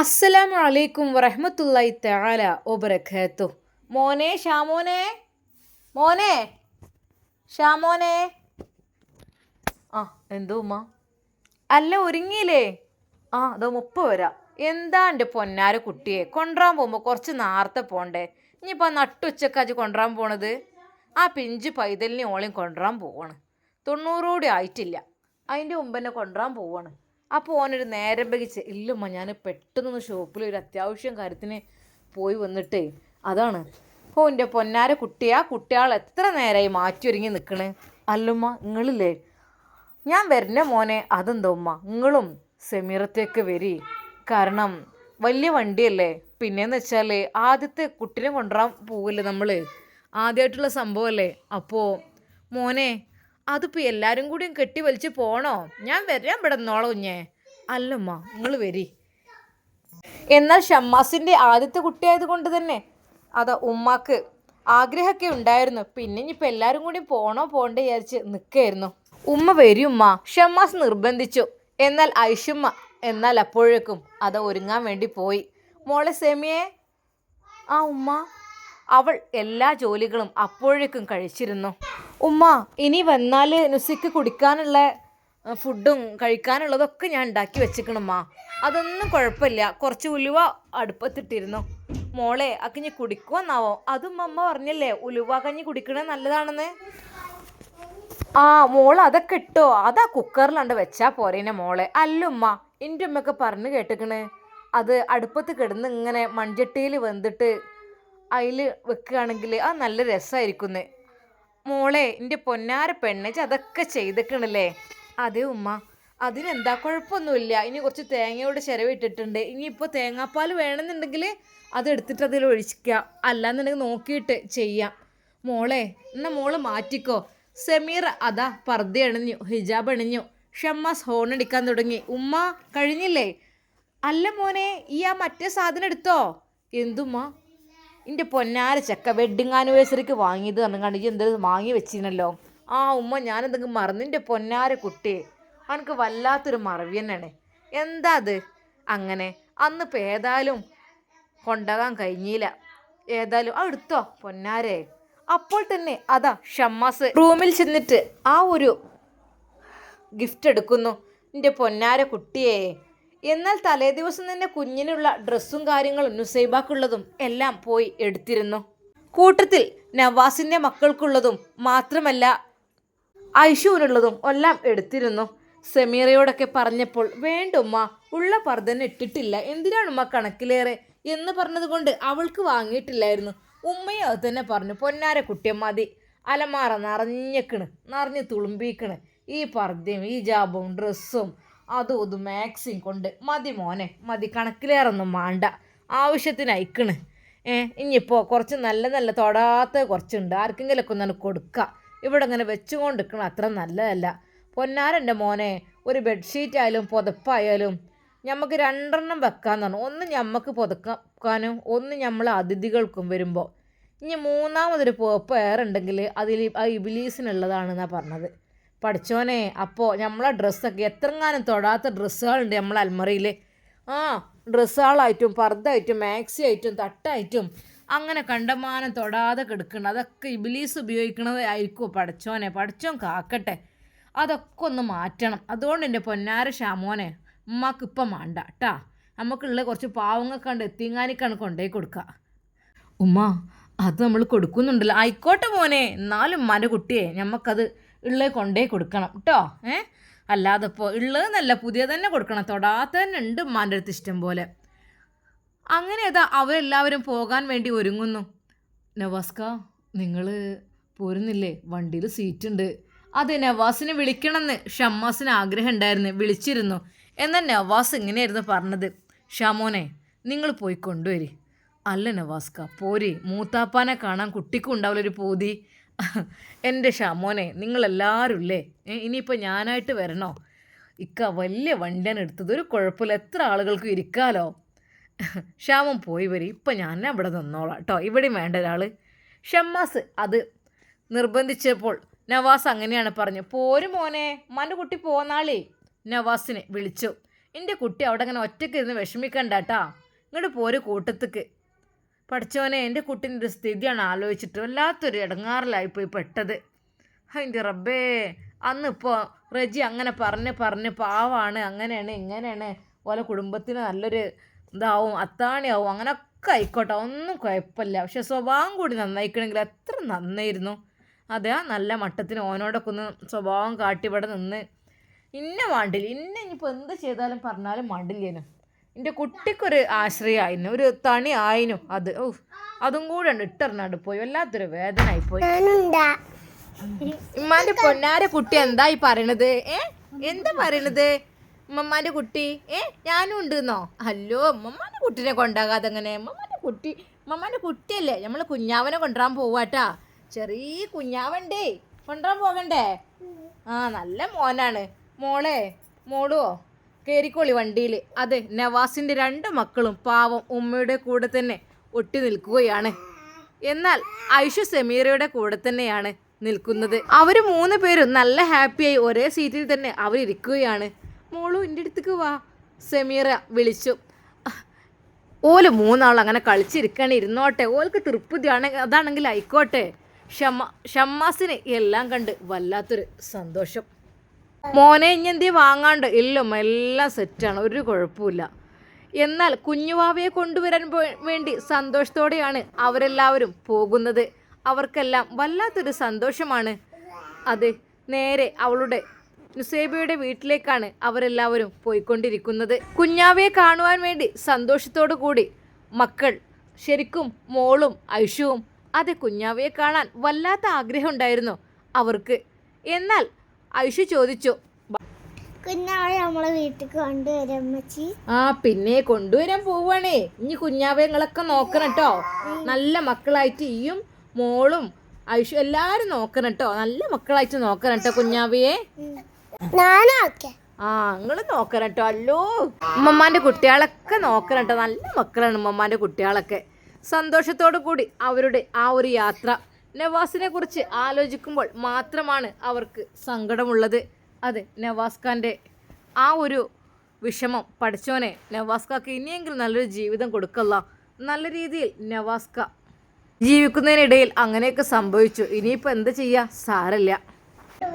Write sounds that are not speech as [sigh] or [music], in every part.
അസ്സലാമു അലൈക്കും വറഹ്മത്തുള്ളാഹി തആല വബറകാത്തു മോനെ ഷാമോനെ മോനെ ഷാമോനെ. ആ എന്തോ ഉമ്മ? അല്ല ഒരുങ്ങിയില്ലേ? ആ അതോ മുപ്പ വരാം. എന്താ എന്റെ പൊന്നാര കുട്ടിയെ? കൊണ്ടുവരാൻ പോകുമ്പോൾ കുറച്ച് നേരത്തെ പോണ്ടേ. ഇനിയിപ്പോൾ നട്ടുച്ചക്കാച്ച് കൊണ്ടുവരാൻ പോണത്? ആ പിഞ്ച് പൈതലിനെ ഓളെയും കൊണ്ടുവരാൻ പോവാണ്. തൊണ്ണൂറോടെ ആയിട്ടില്ല. അതിന്റെ മുമ്പ് തന്നെ കൊണ്ടുവരാൻ പോവാണ്. അപ്പോൾ ഓനൊരു നേരം വൈകിച്ച് ഇല്ലമ്മ ഞാൻ പെട്ടെന്നൊന്ന് ഷോപ്പിൽ ഒരു അത്യാവശ്യം കാര്യത്തിന് പോയി വന്നിട്ടേ അതാണ്. ഓ എന്റെ പൊന്നാര കുട്ടിയാ കുട്ടിയാൾ എത്ര നേരമായി മാറ്റി ഒരുങ്ങി നിൽക്കണേ അല്ലുമ്മ നിങ്ങളില്ലേ ഞാൻ വരുന്ന മോനെ അതെന്തോ ഉമ്മ? നിങ്ങളും സെമീറത്തേക്ക് വരി. കാരണം വലിയ വണ്ടിയല്ലേ? പിന്നെയെന്ന് വെച്ചാൽ ആദ്യത്തെ കുട്ടിനെ കൊണ്ടുവരാൻ പോവില്ലേ നമ്മൾ ആദ്യമായിട്ടുള്ള സംഭവമല്ലേ അപ്പോൾ മോനെ അതിപ്പോൾ എല്ലാരും കൂടിയും കെട്ടി വലിച്ചു പോണോ? ഞാൻ വരാൻ ഇവിടെ നിന്നോളാം കുഞ്ഞേ. അല്ലമ്മ നിങ്ങൾ വരി. എന്നാൽ ഷമ്മാസിന്റെ ആദ്യത്തെ കുട്ടിയായത് കൊണ്ട് തന്നെ അതാ ഉമ്മാക്ക് ആഗ്രഹമൊക്കെ ഉണ്ടായിരുന്നു. പിന്നെ ഇനിയിപ്പോൾ എല്ലാവരും കൂടി പോണോ പോണ്ടേ വിചാരിച്ച് നിൽക്കായിരുന്നു ഉമ്മ വരും ഉമ്മ. ഷമ്മാസ് നിർബന്ധിച്ചു. എന്നാൽ ഐഷുമ്മ എന്നാൽ അപ്പോഴേക്കും അത് ഒരുങ്ങാൻ വേണ്ടി പോയി. മോളെ സെമിയെ. ആ ഉമ്മ. അവൾ എല്ലാ ജോലികളും അപ്പോഴേക്കും കഴിച്ചിരുന്നു. ഉമ്മ ഇനി വന്നാൽ നുസിക്ക് കുടിക്കാനുള്ള ഫുഡും കഴിക്കാനുള്ളതൊക്കെ ഞാൻ ഉണ്ടാക്കി വെച്ചിക്കണമ്മ അതൊന്നും കുഴപ്പമില്ല. കുറച്ച് ഉലുവ അടുപ്പത്തിട്ടിരുന്നു. മോളെ അക്കിഞ്ഞ് കുടിക്കുമെന്നാവോ? അതും അമ്മ പറഞ്ഞല്ലേ ഉലുവ കഞ്ഞി കുടിക്കണേ നല്ലതാണെന്ന്? ആ മോൾ അതൊക്കെ ഇട്ടോ? അതാ കുക്കറിലുണ്ട് വെച്ചാൽ പോരേനെ മോളെ. അല്ലുമ്മ എന്റെ ഉമ്മയൊക്കെ പറഞ്ഞു കേട്ടിക്കണ്. അത് അടുപ്പത്ത് കിടന്ന് ഇങ്ങനെ മൺചട്ടിയിൽ വെന്തിട്ട് അതിൽ വെക്കുകയാണെങ്കിൽ ആ നല്ല രസമായിരിക്കുന്നേ മോളെ എന്റെ പൊന്നാര പെണ്ണച്ച് അതൊക്കെ ചെയ്തേക്കണല്ലേ? അതെ ഉമ്മ. അതിനെന്താ കുഴപ്പമൊന്നുമില്ല. ഇനി കുറച്ച് തേങ്ങയോട് ചിരവിട്ടിട്ടുണ്ട്. ഇനിയിപ്പോൾ തേങ്ങാപ്പാൽ വേണമെന്നുണ്ടെങ്കിൽ അത് എടുത്തിട്ട് അതിൽ ഒഴിക്കുക അല്ലാന്നുണ്ടെങ്കിൽ നോക്കിയിട്ട് ചെയ്യാം. മോളെ എന്നാൽ മോൾ മാറ്റിക്കോ. സെമീർ അതാ പർദ്ദ അണിഞ്ഞു ഹിജാബ് അണിഞ്ഞു. ഷമ്മാസ് ഹോൺ അടിക്കാൻ തുടങ്ങി. ഉമ്മ കഴിഞ്ഞില്ലേ? അല്ല മോനെ ഈ ആ മറ്റേ സാധനം എടുത്തോ? എന്തുമ്മ? എന്റെ പൊന്നാര ചക്ക വെഡിങ് ആനിവേഴ്സറിക്ക് വാങ്ങിയത് പറഞ്ഞാണ്ട് എന്തെങ്കിലും വാങ്ങി വെച്ചിരുന്നല്ലോ. ആ ഉമ്മ ഞാനെന്തെങ്കിലും മറന്നു. എന്റെ പൊന്നാര കുട്ടി അവനക്ക് വല്ലാത്തൊരു മറവി തന്നെയാണ്. എന്താ അത്? അങ്ങനെ. അന്ന് ഇപ്പം ഏതായാലും കൊണ്ടുപോകാൻ കഴിഞ്ഞില്ല. ഏതായാലും ആ എടുത്തോ പൊന്നാരെ. അപ്പോൾ തന്നെ അതാ ഷമ്മാസ്. റൂമിൽ ചെന്നിട്ട് ആ ഒരു ഗിഫ്റ്റ് എടുക്കുന്നു. എന്റെ പൊന്നാര കുട്ടിയെ. എന്നാൽ തലേദിവസം തന്നെ കുഞ്ഞിനുള്ള ഡ്രസ്സും കാര്യങ്ങളും നുസൈബാക്കുള്ളതും എല്ലാം പോയി എടുത്തിരുന്നു. കൂട്ടത്തിൽ നവാസിന്റെ മക്കൾക്കുള്ളതും മാത്രമല്ല ഐഷുവിനുള്ളതും എല്ലാം എടുത്തിരുന്നു. സെമീറയോടൊക്കെ പറഞ്ഞപ്പോൾ വേണ്ടുമ്മ ഉള്ള പർദ്ദന ഇട്ടിട്ടില്ല. എന്തിനാണുമ്മ കണക്കിലേറെ? എന്ന് പറഞ്ഞതുകൊണ്ട് അവൾക്ക് വാങ്ങിയിട്ടില്ലായിരുന്നു. ഉമ്മയും അത് തന്നെ പറഞ്ഞു പൊന്നാര കുട്ടിയെ മതി. അലമാറ നിറഞ്ഞേക്കണ് നിറഞ്ഞ് തുളുമ്പിക്കണ്. ഈ പർദ്ദയും ഈ ജാബും ഡ്രസ്സും അതും ഇതും മാക്സിം കൊണ്ട്. മതി മോനെ മതി കണക്കിലേറൊന്നും വേണ്ട ആവശ്യത്തിന് അയക്കണ്. ഏ ഇനിയിപ്പോൾ കുറച്ച് നല്ല നല്ല തൊടാത്ത കുറച്ചുണ്ട്. ആർക്കെങ്കിലുമൊക്കെ ഒന്ന് കൊടുക്കുക ഇവിടെ ഇങ്ങനെ വെച്ചുകൊണ്ട് നിൽക്കണം അത്ര നല്ലതല്ല. പൊന്നാരന്റെ മോനെ ഒരു ബെഡ്ഷീറ്റ് ആയാലും പുതപ്പായാലും ഞമ്മക്ക് രണ്ടെണ്ണം വെക്കാന്ന് പറഞ്ഞു. ഒന്ന് ഞമ്മക്ക് പുതക്കാനും ഒന്ന് നമ്മൾ അതിഥികൾക്കും വരുമ്പോൾ ഇനി മൂന്നാമതൊരു പോപ്പ് വേറെ ഉണ്ടെങ്കിൽ അതിൽ ആ ഇബിലീസിനുള്ളതാണെന്നാണ് പറഞ്ഞത്. പഠിച്ചോനെ അപ്പോൾ നമ്മളെ ഡ്രസ്സൊക്കെ എത്രങ്ങാനും തൊടാത്ത ഡ്രസ്സുകളുണ്ട് നമ്മളെ അൽമറിയിൽ ആ ഡ്രസ്സുകളായിട്ടും പർദ്ദായിട്ടും മാക്സി ആയിട്ടും തട്ടായിട്ടും അങ്ങനെ കണ്ടമാനം തൊടാതെ കിടക്കണം അതൊക്കെ ഇബിലീസ് ഉപയോഗിക്കണത് ആയിരിക്കും പഠിച്ചോനെ? പഠിച്ചോൻ കാക്കട്ടെ. അതൊക്കെ ഒന്ന് മാറ്റണം. അതുകൊണ്ട് എന്റെ പൊന്നാര ഷാമോനെ ഉമ്മാക്ക് ഇപ്പം വേണ്ട കേട്ടാ നമുക്കുള്ള കുറച്ച് പാവങ്ങൾക്ക് കണ്ട് എത്തിങ്ങാനിക്കാണ് കൊണ്ടുപോയി കൊടുക്കുക ഉമ്മ അത് നമ്മൾ കൊടുക്കുന്നുണ്ടല്ലോ. ആയിക്കോട്ടെ മോനെ എന്നാലും ഉമ്മാന്റെ കുട്ടിയെ ഞമ്മക്കത് ഉള്ളത് കൊണ്ടേ കൊടുക്കണം കേട്ടോ ഏ? അല്ലാതെ ഇപ്പോൾ ഉള്ളതെന്നല്ല പുതിയ തന്നെ കൊടുക്കണം. തൊടാത്ത തന്നെ ഉണ്ട് ഉമ്മാന്റെ അടുത്ത് ഇഷ്ടം പോലെ. അങ്ങനെ അതാ അവരെല്ലാവരും പോകാൻ വേണ്ടി ഒരുങ്ങുന്നു. നവാസ്ക നിങ്ങൾ പോരുന്നില്ലേ? വണ്ടിയിൽ സീറ്റ് ഉണ്ട് അതെ നവാസിനെ വിളിക്കണമെന്ന് ഷമ്മാസിന് ആഗ്രഹം ഉണ്ടായിരുന്നു വിളിച്ചിരുന്നു. എന്നാൽ നവാസ് ഇങ്ങനെയായിരുന്നു പറഞ്ഞത്. ഷാമോനെ നിങ്ങൾ പോയി കൊണ്ടുവരി. അല്ല നവാസ്ക പോരി. മൂത്താപ്പാനെ കാണാൻ കുട്ടിക്കും ഉണ്ടാവില്ല ഒരു പൂതി. എന്റെ ഷാമോനെ നിങ്ങളെല്ലാവരും ഇല്ലേ ഇനിയിപ്പോൾ ഞാനായിട്ട് വരണോ? ഇക്ക വലിയ വണ്ടിയാണ് എടുത്തത്. ഒരു കുഴപ്പമില്ല. എത്ര ആളുകൾക്ക് ഇരിക്കാലോ? ക്ഷാമം പോയി വരും. ഇപ്പം ഞാൻ അവിടെ നിന്നോളാം കേട്ടോ ഇവിടെയും വേണ്ട ഒരാൾ ഷമ്മാസ് അത് നിർബന്ധിച്ചപ്പോൾ നവാസ് അങ്ങനെയാണ് പറഞ്ഞു പോരും മോനെ മന്റെ കുട്ടി പോന്നാളേ. നവാസിനെ വിളിച്ചു. എന്റെ കുട്ടി അവിടെ അങ്ങനെ ഒറ്റയ്ക്ക് ഇരുന്ന് വിഷമിക്കണ്ട കേട്ടാ ഇങ്ങോട്ട് പോര് കൂട്ടത്തേക്ക്. പഠിച്ചവനെ എന്റെ കുട്ടീന്റെ ഒരു സ്ഥിതിയാണ് ആലോചിച്ചിട്ട് വല്ലാത്തൊരു ഇടങ്ങാറിലായിപ്പോയി പെട്ടത്. അതിന്റെ റബ്ബേ അന്നിപ്പോൾ റജി അങ്ങനെ പറഞ്ഞ് പറഞ്ഞ് പാവാണ് അങ്ങനെയാണ് ഇങ്ങനെയാണ്. ഓലെ കുടുംബത്തിന് നല്ലൊരു ഇതാവും അത്താണിയാവും അങ്ങനെയൊക്കെ ആയിക്കോട്ടെ ഒന്നും കുഴപ്പമില്ല. പക്ഷെ സ്വഭാവം കൂടി നന്നായിക്കണമെങ്കിൽ എത്ര നന്നായിരുന്നു. അതെ നല്ല മട്ടത്തിന് ഓനോടൊക്കെ ഒന്ന് സ്വഭാവം കാട്ടി ഇവിടെ നിന്ന്. ഇന്ന മാണ്ടില്ല. ഇന്ന ഇനിയിപ്പോൾ എന്ത് ചെയ്താലും പറഞ്ഞാലും മാണ്ടില്ലേനു. എന്റെ കുട്ടിക്കൊരു ആശ്രയമായിരുന്നു ഒരു തണി ആയിനു അത്. ഓ അതും കൂടെ ഉണ്ട് ഇട്ടെറിഞ്ഞാണ്ട് പോയി. വല്ലാത്തൊരു വേദന ആയിപ്പോയി ഉമ്മാന്റെ പൊന്നാര കുട്ടി എന്താ ഈ പറയണത്? ഏ? എന്താ പറയണത്? ഉമ്മമാന്റെ കുട്ടി? ഏ? ഞാനും ഉണ്ടെന്നോ? അല്ലോ ഉമ്മമാന്റെ കുട്ടീനെ കൊണ്ടാകാതെ അങ്ങനെ ഉമ്മമാന്റെ കുട്ടി ഉമ്മമാന്റെ കുട്ടിയല്ലേ? നമ്മൾ കുഞ്ഞാവനെ കൊണ്ടുവരാൻ പോവാട്ടാ. ചെറിയ കുഞ്ഞാവണ്ടേ. കൊണ്ടുവരാൻ പോകണ്ടേ? ആ നല്ല മോനാണ്. മോളെ മോളുവോ? കേറിക്കോളി വണ്ടിയിൽ അതെ നവാസിന്റെ രണ്ട് മക്കളും പാവം ഉമ്മയുടെ കൂടെ തന്നെ ഒട്ടി നിൽക്കുകയാണ്. എന്നാൽ ഐഷു സെമീറയുടെ കൂടെ തന്നെയാണ് നിൽക്കുന്നത്. അവർ മൂന്ന് പേരും നല്ല ഹാപ്പിയായി ഒരേ സീറ്റിൽ തന്നെ അവരിരിക്കുകയാണ്. മോളു എന്റെ അടുത്തേക്ക് വാ. സെമീറ വിളിച്ചു. ഓൽ മൂന്നാൾ അങ്ങനെ കളിച്ചിരിക്കണേ. ഇരുന്നോട്ടെ ഓൽക്ക് തൃപ്തിയാണ് അതാണെങ്കിൽ ആയിക്കോട്ടെ. ഷമ്മ ഷമ്മാസിന് എല്ലാം കണ്ട് വല്ലാത്തൊരു സന്തോഷം. മോനെ ഇനി എന്തേ വാങ്ങാണ്ട്? ഇല്ലും എല്ലാം സെറ്റാണ് ഒരു കുഴപ്പമില്ല എന്നാൽ കുഞ്ഞുവാവയെ കൊണ്ടുവരാൻ വേണ്ടി സന്തോഷത്തോടെയാണ് അവരെല്ലാവരും പോകുന്നത്. അവർക്കെല്ലാം വല്ലാത്തൊരു സന്തോഷമാണ്. അത് നേരെ അവളുടെ നുസേബയുടെ വീട്ടിലേക്കാണ് അവരെല്ലാവരും പോയിക്കൊണ്ടിരിക്കുന്നത്. കുഞ്ഞാവയെ കാണുവാൻ വേണ്ടി സന്തോഷത്തോടു കൂടി മക്കൾ ശരിക്കും മോളും ഐഷുവും അതെ കുഞ്ഞാവയെ കാണാൻ വല്ലാത്ത ആഗ്രഹമുണ്ടായിരുന്നു അവർക്ക്. എന്നാൽ ഐഷു ചോദിച്ചു. കുഞ്ഞാവെ നമ്മളെ വീട്ടിൽ കൊണ്ടുവരാം അമ്മച്ചി. ആ പിന്നെ കൊണ്ടുവരാൻ പോവാണേ ഇനി കുഞ്ഞാവയങ്ങളൊക്കെ നോക്കണം കേട്ടോ നല്ല മക്കളായിട്ട് ഈയും മോളും ഐഷു എല്ലാരും നോക്കണം കേട്ടോ നല്ല മക്കളായിട്ട് നോക്കണം കേട്ടോ കുഞ്ഞാവയെ ഞാനൊക്കെ ആ നിങ്ങൾ നോക്കണം കേട്ടോ അല്ലോ. ഉമ്മമാന്റെ കുട്ടികളൊക്കെ നോക്കണം കേട്ടോ നല്ല മക്കളാണ് ഉമ്മമാന്റെ കുട്ടികളൊക്കെ. സന്തോഷത്തോടു കൂടി അവരുടെ ആ ഒരു യാത്ര നവാസിനെ കുറിച്ച് ആലോചിക്കുമ്പോൾ മാത്രമാണ് അവർക്ക് സങ്കടമുള്ളത്. അതെ നവാസ് ഖാന്റെ ആ ഒരു വിഷമം പഠിച്ചോനെ നവാസ്കാക്ക് ഇനിയെങ്കിലും നല്ലൊരു ജീവിതം കൊടുക്കല്ല. നല്ല രീതിയിൽ നവാസ് നവാസ്ക ജീവിക്കുന്നതിനിടയിൽ അങ്ങനെയൊക്കെ സംഭവിച്ചു. ഇനിയിപ്പോൾ എന്താ ചെയ്യുക സാരല്ല.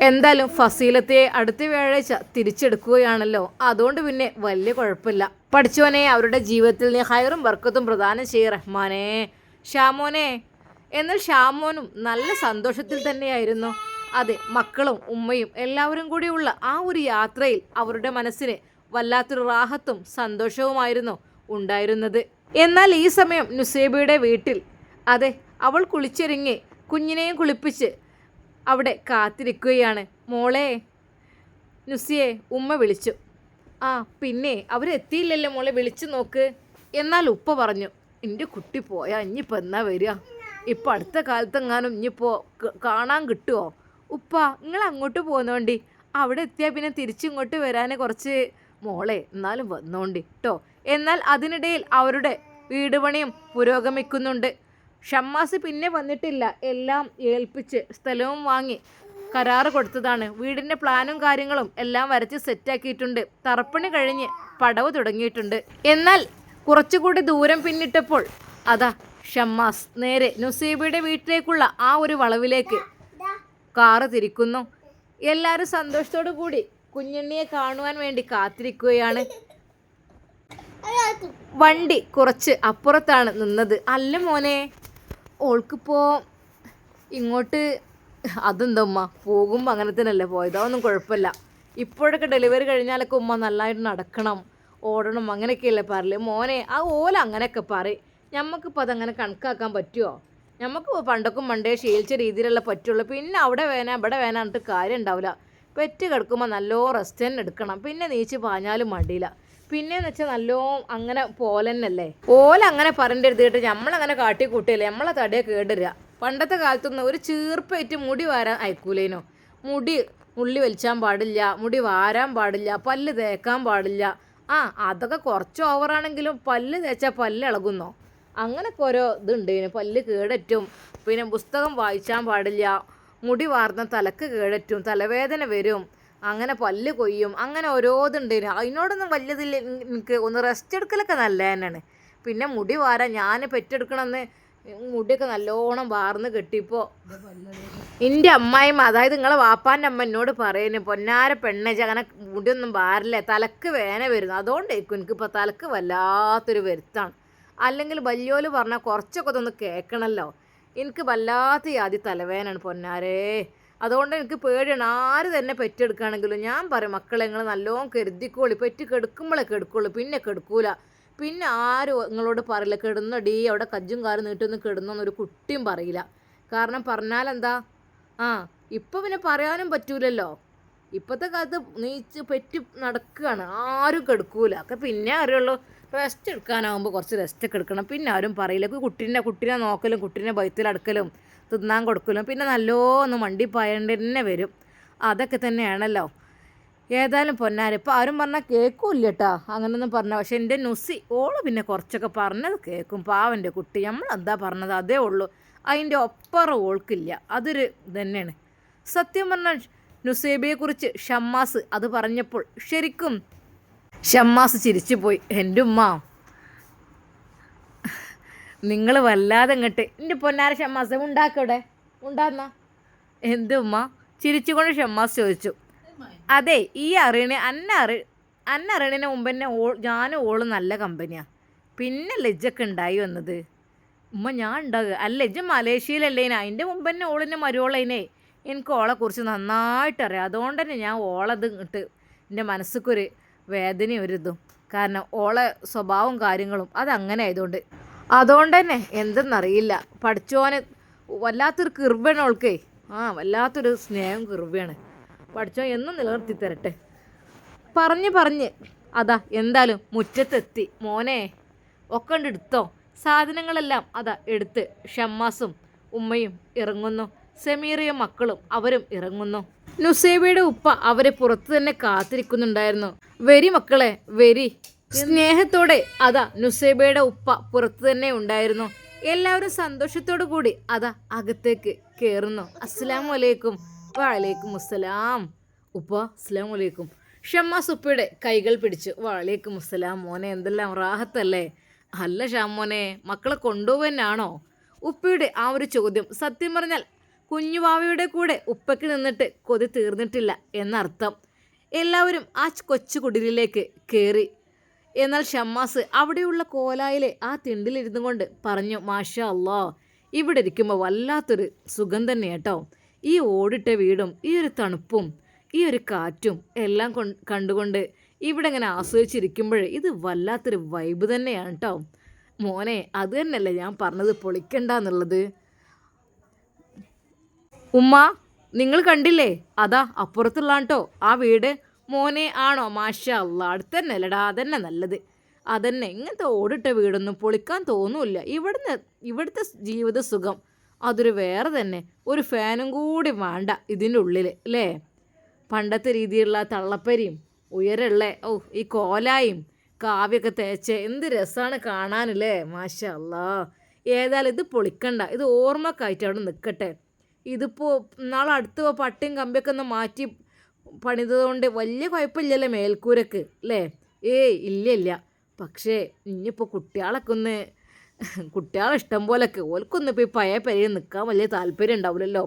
എന്തായാലും ഫസീലത്തെ അടുത്ത വ്യാഴാഴ്ച തിരിച്ചെടുക്കുകയാണല്ലോ. അതുകൊണ്ട് പിന്നെ വലിയ കുഴപ്പമില്ല. പഠിച്ചവനെ അവരുടെ ജീവിതത്തിൽ നീ ഹൈറും ബർക്കത്തും പ്രദാനം ചെയ്യ റഹ്മാനെ. ഷാമോനെ. എന്നാൽ ഷാമോനും നല്ല സന്തോഷത്തിൽ തന്നെയായിരുന്നു. അതെ മക്കളും ഉമ്മയും എല്ലാവരും കൂടിയുള്ള ആ ഒരു യാത്രയിൽ അവരുടെ മനസ്സിന് വല്ലാത്തൊരു റാഹത്തും സന്തോഷവുമായിരുന്നു ഉണ്ടായിരുന്നത്. എന്നാൽ ഈ സമയം നുസേബയുടെ വീട്ടിൽ അതെ അവൾ കുളിച്ചൊരുങ്ങി കുഞ്ഞിനെയും കുളിപ്പിച്ച് അവിടെ കാത്തിരിക്കുകയാണ്. മോളെ നുസിയെ ഉമ്മ വിളിച്ചു. ആ പിന്നെ അവരെത്തിയില്ലല്ലോ മോളെ വിളിച്ചു നോക്ക്. എന്നാൽ ഉപ്പ പറഞ്ഞു എന്റെ കുട്ടി പോയാൽ ഇനിയിപ്പോൾ എന്നാ വരിക? ഇപ്പം അടുത്ത കാലത്തെങ്ങാനും ഇനിയിപ്പോൾ കാണാൻ കിട്ടുമോ ഉപ്പ നിങ്ങൾ അങ്ങോട്ട് പോകുന്നോണ്ടി അവിടെ എത്തിയാൽ പിന്നെ തിരിച്ചിങ്ങോട്ട് വരാനെ കുറച്ച് മോളെ എന്നാലും വന്നോണ്ടി കേട്ടോ എന്നാൽ അതിനിടയിൽ അവരുടെ വീട് പണിയും പുരോഗമിക്കുന്നുണ്ട്. ഷമ്മാസ് പിന്നെ വന്നിട്ടില്ല. എല്ലാം ഏൽപ്പിച്ച് സ്ഥലവും വാങ്ങി കരാറ് കൊടുത്തതാണ്. വീടിന്റെ പ്ലാനും കാര്യങ്ങളും എല്ലാം വരച്ച് സെറ്റാക്കിയിട്ടുണ്ട്. തറപ്പണി കഴിഞ്ഞ് പടവ് തുടങ്ങിയിട്ടുണ്ട്. എന്നാൽ കുറച്ചുകൂടി ദൂരം പിന്നിട്ടപ്പോൾ അതാ ഷമ്മാസ് നേരെ നുസീബയുടെ വീട്ടിലേക്കുള്ള ആ ഒരു വളവിലേക്ക് കാറ് തിരിക്കുന്നു. എല്ലാവരും സന്തോഷത്തോടു കൂടി കുഞ്ഞുണ്ണിയെ കാണുവാൻ വേണ്ടി കാത്തിരിക്കുകയാണ്. വണ്ടി കുറച്ച് അപ്പുറത്താണ് നിന്നത്. അല്ല മോനെ ഓൾക്കിപ്പോ ഇങ്ങോട്ട് അതെന്താ ഉമ്മ പോകുമ്പോൾ അങ്ങനെ തന്നെയല്ലേ പോയത്? അതൊന്നും കുഴപ്പമില്ല. ഇപ്പോഴൊക്കെ ഡെലിവറി കഴിഞ്ഞാലൊക്കെ ഉമ്മ നല്ലതായിട്ട് നടക്കണം. ഓടണം അങ്ങനെയൊക്കെയല്ലേ പറയൽ. മോനെ ആ ഓല അങ്ങനെയൊക്കെ പറയും. ഞമ്മക്കിപ്പോൾ അതങ്ങനെ കണക്കാക്കാൻ പറ്റുമോ നമുക്ക് പണ്ടൊക്കെ മണ്ടേ ശീലിച്ച രീതിയിലുള്ള പറ്റുള്ളൂ. പിന്നെ അവിടെ വേന ഇവിടെ വേന എന്നിട്ട് കാര്യം ഉണ്ടാവില്ല പെറ്റ് കിടക്കുമ്പോൾ നല്ലോ റെസ്റ്റ് തന്നെ എടുക്കണം. പിന്നെ നീച്ച് പാഞ്ഞാലും മടിയില്ല. പിന്നെയെന്ന് വെച്ചാൽ നല്ലോ അങ്ങനെ പോലെന്നല്ലേ? ഓല അങ്ങനെ പറഞ്ഞിട്ട് എടുത്തിട്ട് നമ്മളങ്ങനെ കാട്ടി കൂട്ടിയില്ല നമ്മളെ തടിയെ കേടരുക പണ്ടത്തെ കാലത്തൊന്നും ഒരു ചീർപ്പേറ്റ് മുടി വാരാൻ അയക്കൂലേനോ? മുടി ഉള്ളി വലിച്ചാൻ പാടില്ല മുടി വാരാൻ പാടില്ല പല്ല് തേക്കാൻ പാടില്ല. ആ അതൊക്കെ കുറച്ച് ഓവറാണെങ്കിലും പല്ല് തേച്ചാൽ പല്ല് ഇളകുന്നോ? അങ്ങനൊക്കെ ഓരോ ഇതുണ്ട്. പിന്നെ പല്ല് കേടറ്റും പിന്നെ പുസ്തകം വായിച്ചാൻ പാടില്ല മുടി വാർന്ന തലക്ക് കേടറ്റും തലവേദന വരും അങ്ങനെ പല്ല് കൊയ്യും അങ്ങനെ ഓരോ ഓരോതുണ്ട് അതിനോടൊന്നും വലിയതില്ല എനിക്ക് ഒന്ന് റെസ്റ്റ് എടുക്കലൊക്കെ നല്ല തന്നെയാണ്. പിന്നെ മുടി വാരാൻ ഞാൻ പെറ്റെടുക്കണമെന്ന് മുടിയൊക്കെ നല്ലോണം വാർന്ന് കെട്ടിയപ്പോൾ എന്റെ അമ്മായിമ്മ അതായത് നിങ്ങളെ വാപ്പാന്റെ അമ്മ എന്നോട് പറയുന്നു പൊന്നാര പെണ്ണേച്ച് അങ്ങനെ മുടിയൊന്നും വാരില്ല തലക്ക് വേന വരുന്നു. അതുകൊണ്ടേക്കും എനിക്കിപ്പോൾ തലക്ക് വല്ലാത്തൊരു വരുത്താണ്. അല്ലെങ്കിൽ വലിയോൽ പറഞ്ഞാൽ കുറച്ചൊക്കെ ഒന്ന് കേൾക്കണമല്ലോ എനിക്ക് വല്ലാത്ത യാതി തലവേനാണ് പൊന്നാരേ. അതുകൊണ്ട് എനിക്ക് പേടിയാണ്. ആര് തന്നെ പെറ്റെടുക്കുകയാണെങ്കിലും ഞാൻ പറയും മക്കളെ നിങ്ങൾ നല്ലോണം കരുതിക്കോളി. പെറ്റ് കെടുക്കുമ്പോഴേ കെടുക്കുള്ളൂ. പിന്നെ കെടുക്കൂല. പിന്നെ ആരും നിങ്ങളോട് പറയില്ല കിടന്നടി അവിടെ കജ്ജും കാലും നീട്ടൊന്നും കിടന്നൊന്നൊരു കുട്ടിയും പറയില്ല. കാരണം പറഞ്ഞാലെന്താ? ആ ഇപ്പം പിന്നെ പറയാനും പറ്റൂലല്ലോ. ഇപ്പോഴത്തെ കാലത്ത് നീച്ച് പെറ്റി നടക്കുകയാണ്. ആരും കെടുക്കൂല. ഒക്കെ പിന്നെ അറിയുള്ളൂ. റെസ്റ്റ് എടുക്കാനാകുമ്പോൾ കുറച്ച് റെസ്റ്റ് ഒക്കെ എടുക്കണം. പിന്നെ ആരും പറയില്ല. കുട്ടീനെ കുട്ടീനെ നോക്കലും കുട്ടീനെ ബൈത്തിലടക്കലും തിന്നാൻ കൊടുക്കലും പിന്നെ നല്ലോന്ന് വണ്ടി പായേണ്ടി തന്നെ വരും. അതൊക്കെ തന്നെയാണല്ലോ. ഏതായാലും പൊന്നാര ഇപ്പോൾ ആരും പറഞ്ഞാൽ കേൾക്കൂല്ല കേട്ടോ അങ്ങനൊന്നും പറഞ്ഞാൽ പക്ഷേ എന്റെ നുസി ഓൾ പിന്നെ കുറച്ചൊക്കെ പറഞ്ഞത് കേൾക്കും പാവന്റെ കുട്ടി നമ്മൾ എന്താ പറഞ്ഞത്? അതേ ഉള്ളൂ. അതിന്റെ ഒപ്പറം ഓൾക്കില്ല. അതൊരു തന്നെയാണ് സത്യം പറഞ്ഞാൽ നുസേബിയെക്കുറിച്ച് ഷമ്മാസ് അത് പറഞ്ഞപ്പോൾ ശരിക്കും ഷമ്മാസ് ചിരിച്ചു പോയി എന്റെ ഉമ്മ നിങ്ങൾ വല്ലാതെ ഇങ്ങോട്ട് എന്റെ പൊന്നാര ഷമ്മാസ് ഉണ്ടാക്കവിടെ? ഉണ്ടാന്ന? എന്ത് ഉമ്മ? ചിരിച്ചുകൊണ്ട് ഷമ്മാസ് ചോദിച്ചു. അതെ ഈ അറിയണ അന്ന അറി അന്ന അറിയണ മുമ്പ് തന്നെ ഓൾ ഞാനും ഓളും നല്ല കമ്പനിയാണ് പിന്നെ ലജ്ജൊക്കെ ഉണ്ടായി വന്നത്? ഉമ്മ ഞാൻ ഉണ്ടാകുക അല്ല ലജ്ജ മലേഷ്യയിലല്ലേന അതിന്റെ മുമ്പ് തന്നെ ഓളിന്റെ മരുവോളതിനെ എനിക്ക് ഓളെക്കുറിച്ച് നന്നായിട്ട് അറിയാം അതുകൊണ്ട് തന്നെ ഞാൻ ഓളത് ഇങ്ങോട്ട് എന്റെ മനസ്സിക്കൊരു വേദനയും ഒരുതും കാരണം ഓളെ സ്വഭാവവും കാര്യങ്ങളും അതങ്ങനെ ആയതുകൊണ്ട്. അതുകൊണ്ട് തന്നെ എന്തെന്നറിയില്ല. പഠിച്ചോന് വല്ലാത്തൊരു കിർബയാണ് ഓൾക്കേ. ആ വല്ലാത്തൊരു സ്നേഹം കിർബയാണ് പഠിച്ചോ എന്നും നിലനിർത്തി തരട്ടെ. പറഞ്ഞ് പറഞ്ഞ് അതാ എന്തായാലും മുറ്റത്തെത്തി. മോനെ ഒക്കെ എടുത്തോ. സാധനങ്ങളെല്ലാം അതാ എടുത്ത് ഷമ്മാസും ഉമ്മയും ഇറങ്ങുന്നു. സെമീറിയ മക്കളും അവരും ഇറങ്ങുന്നു. നുസേബയുടെ ഉപ്പ അവരെ പുറത്തു തന്നെ കാത്തിരിക്കുന്നുണ്ടായിരുന്നു. വെരി മക്കളെ വെരി. സ്നേഹത്തോടെ അതാ നുസേബയുടെ ഉപ്പ പുറത്തു തന്നെ ഉണ്ടായിരുന്നു. എല്ലാവരും സന്തോഷത്തോടു കൂടി അതാ അകത്തേക്ക് കയറുന്നു അലൈക്കും. വാലേക്കും അസ്സലാം. ഉപ്പ അസ്സലാം വലൈക്കും ഷമ്മാസ് ഉപ്പയുടെ കൈകൾ പിടിച്ച് വാലേക്കും അസ്സലാം. മോനെ എന്തെല്ലാം റാഹത്തല്ലേ? അല്ല ഷാമോനെ മക്കളെ കൊണ്ടുപോകാനാണോ ഉപ്പയുടെ ആ ഒരു ചോദ്യം സത്യം പറഞ്ഞാൽ കുഞ്ഞുവാവയുടെ കൂടെ ഉപ്പയ്ക്ക് നിന്നിട്ട് കൊതി തീർന്നിട്ടില്ല എന്നർത്ഥം. എല്ലാവരും ആ കൊച്ചു കുടിലിലേക്ക് കയറി എന്നാൽ ഷമ്മാസ് അവിടെയുള്ള കോലായിലെ ആ തിണ്ടിലിരുന്നു കൊണ്ട് പറഞ്ഞു മാഷാ അല്ലാ ഇവിടെ ഇരിക്കുമ്പോൾ വല്ലാത്തൊരു സുഖം തന്നെ കേട്ടോ ഈ ഓടിട്ട വീടും ഈ ഒരു തണുപ്പും ഈ ഒരു കാറ്റും എല്ലാം കണ്ടുകൊണ്ട് ഇവിടെ ഇങ്ങനെ ആസ്വദിച്ചിരിക്കുമ്പോഴേ ഇത് വല്ലാത്തൊരു വൈബ് തന്നെയാണ് കേട്ടോ മോനെ അത് തന്നെയല്ലേ ഞാൻ പറഞ്ഞത് പൊളിക്കണ്ട എന്നുള്ളത്? ഉമ്മ നിങ്ങൾ കണ്ടില്ലേ? അതാ അപ്പുറത്തുള്ള കേട്ടോ ആ വീട് മോനെ ആണോ? മാഷ അടുത്തന്നെ അല്ലടാ അതന്നെ നല്ലത്. അതന്നെ ഇങ്ങനത്തെ ഓടിട്ട വീടൊന്നും പൊളിക്കാൻ തോന്നൂല്ല. ഇവിടുന്ന് ഇവിടുത്തെ ജീവിത സുഖം അതൊരു വേറെ തന്നെ. ഒരു ഫാനും കൂടി വേണ്ട ഇതിന്റെ ഉള്ളിൽ അല്ലേ? പണ്ടത്തെ രീതിയിലുള്ള തള്ളപ്പരിയും ഉയരള്ള ഓ ഈ കോലായും കാവ്യൊക്കെ തേച്ച് എന്ത് രസമാണ് കാണാനല്ലേ മാഷ അല്ലാ ഏതായാലും ഇത് പൊളിക്കണ്ട. ഇത് ഓർമ്മക്കായിട്ട് അവിടെ നിൽക്കട്ടെ ഇതിപ്പോൾ നാളെ അടുത്ത് പട്ടിയും കമ്പിയൊക്കെ ഒന്ന് മാറ്റി പണിതുകൊണ്ട് വലിയ കുഴപ്പമില്ലല്ലോ മേൽക്കൂരക്ക് അല്ലേ? ഏയ് ഇല്ല ഇല്ല. പക്ഷേ ഇനിയിപ്പോൾ കുട്ടികളൊക്കെ ഒന്ന് കുട്ടികളെ ഇഷ്ടം പോലൊക്കെ ഓൽക്കൊന്നും ഇപ്പോൾ ഈ പഴയ പെരയിൽ നിൽക്കാൻ വലിയ താല്പര്യം ഉണ്ടാവില്ലല്ലോ.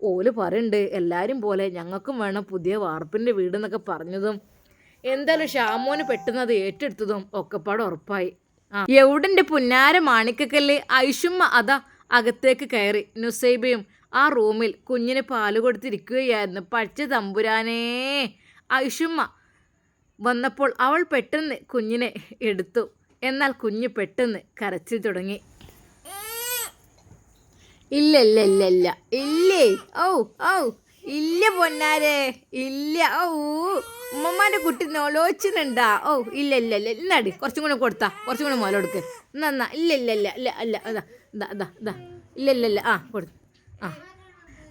ഓൽ പറയുന്നുണ്ട് എല്ലാവരും പോലെ ഞങ്ങൾക്കും വേണം പുതിയ വാർപ്പിന്റെ വീട് എന്നൊക്കെ പറഞ്ഞതും എന്തായാലും ഷാമോന് പെട്ടെന്ന് അത് ഏറ്റെടുത്തതും ഒക്കെപ്പാട് ഉറപ്പായി. ആ എവിടെന്റെ പുന്നാര മാണിക്കക്കല്ല്? ഐഷുമ്മ അതാ അകത്തേക്ക് കയറി നുസൈബയും ആ റൂമിൽ കുഞ്ഞിന് പാൽ കൊടുത്തിരിക്കുകയായിരുന്നു. പച്ച തമ്പുരാനേ ഐഷുമ്മ വന്നപ്പോൾ അവൾ പെട്ടെന്ന് കുഞ്ഞിനെ എടുത്തു. എന്നാൽ കുഞ്ഞ് പെട്ടെന്ന് കരച്ചിൽ തുടങ്ങി. ഇല്ല ഇല്ല ഇല്ല ഇല്ല. ഇല്ലേ? ഔ ഔ. ഇല്ല പൊന്നാരെ ഇല്ല. ഔ ഉമ്മമാന്റെ കുട്ടി നൊലോച്ചുന്നുണ്ടാ ഓ ഇല്ല ഇല്ല ഇല്ല. ഇന്നാടി കുറച്ചും കൂടെ കൊടുത്താ. കുറച്ചും കൂടെ മോലെടുക്ക് എന്നാ ഇല്ല ഇല്ല ഇല്ല ഇല്ല അല്ല അതാ ഇതാ ഇതാ ഇതാ ഇല്ല ഇല്ല ഇല്ല. ആ കൊടു. ആ